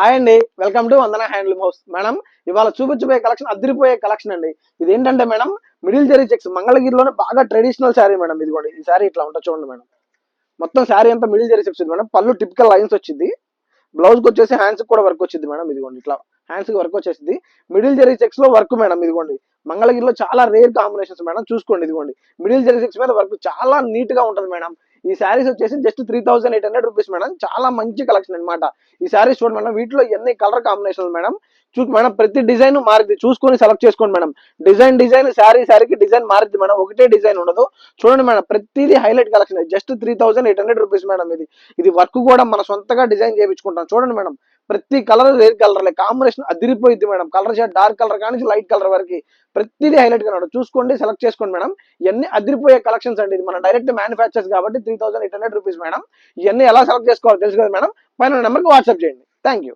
Hi అండి. Welcome to Vandana handloom house. Madam ఇవాళ చూపించబోయే కలెక్షన్ అదిరిపోయే కలెక్షన్ అండి. ఇది ఏంటంటే మేడం మిడిల్ జరీ చెక్స్ మంగళగిరిలోనే బాగా ట్రెడిషనల్ శారీ మేడం ఇదిగోండి. ఈ శారీ ఇట్లా ఉంటుంది చూడండి మేడం. మొత్తం శారీ అంతా మిడిల్ జరీ చెక్స్ మేడం. పళ్ళు టిపికల్ లైన్స్ వచ్చింది. బ్లౌజ్కి వచ్చేసి హ్యాండ్స్ కూడా వర్క్ వచ్చింది మేడం ఇదిగోండి. ఇట్లా హ్యాండ్స్ వర్క్ వచ్చేసింది. మిడిల్ జరీ చెక్స్లో వర్క్ మేడం ఇదిగోండి. మంగళగిరిలో చాలా రేర్ కాంబినేషన్స్ మేడం. చూసుకోండి ఇదిగోండి. మిడిల్ జరీ చెక్స్ మీద వర్క్ చాలా నీట్గా ఉంటుంది మేడం. ఈ శారీస్ వచ్చేసి just three thousand eight hundred rupees madam చాలా మంచి కలెక్షన్ అన్నమాట. ఈ శారీస్ చూడండి మేడం వీటిలో ఎన్ని కలర్ కాంబినేషన్లు మేడం చూ మేడం ప్రతి డిజైన్ మారింది చూసుకొని సెలెక్ట్ చేసుకోండి మేడం డిజైన్ డిజైన్ శారీ శారీకి డిజైన్ మారింది మేడం ఒకటే డిజైన్ ఉండదు. చూడండి మేడం ప్రతిదీ highlight collection just three thousand eight hundred rupees madam ఇది. ఇది వర్క్ కూడా మన సొంతగా డిజైన్ చేయించుకుంటాం. చూడండి మేడం ప్రతి కలర్ వేరు కలర్ కాంబినేషన్ అదిరిపోయింది madam. Colour shade dark colour కానీ లైట్ కలర్ వరకు. ప్రతిదీ హైలైట్గా చూసుకోండి సెలెక్ట్ చేసుకోండి మేడం. ఇవన్నీ అదిరిపోయే కలెక్షన్స్ అండి. ఇది మన డైరెక్ట్ మ్యానుఫ్యాక్చర్స్ కాబట్టి three thousand eight hundred rupees madam. ఇవన్నీ ఎలా సెలెక్ట్ చేసుకోవాలో తెలుసు కదా మేడం. పైన నెంబర్కి వాట్సాప్ చేయండి. Thank you